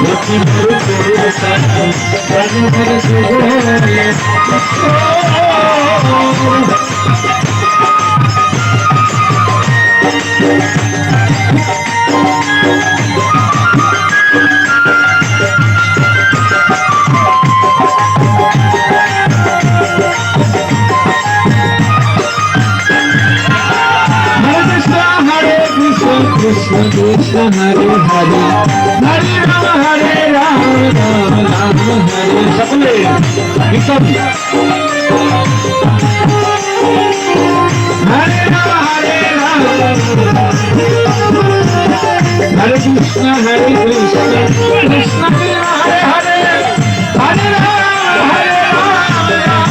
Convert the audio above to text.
হরে কৃষ্ণ কৃষ্ণ হরে হরে। হরে রাম হরে রাম রাম রাম হরে। সকলে কীর্তন হরে রাম হরে রাম। হরে কৃষ্ণ হরে কৃষ্ণ। কৃষ্ণ হরে হরে। হরে রাম হরে রাম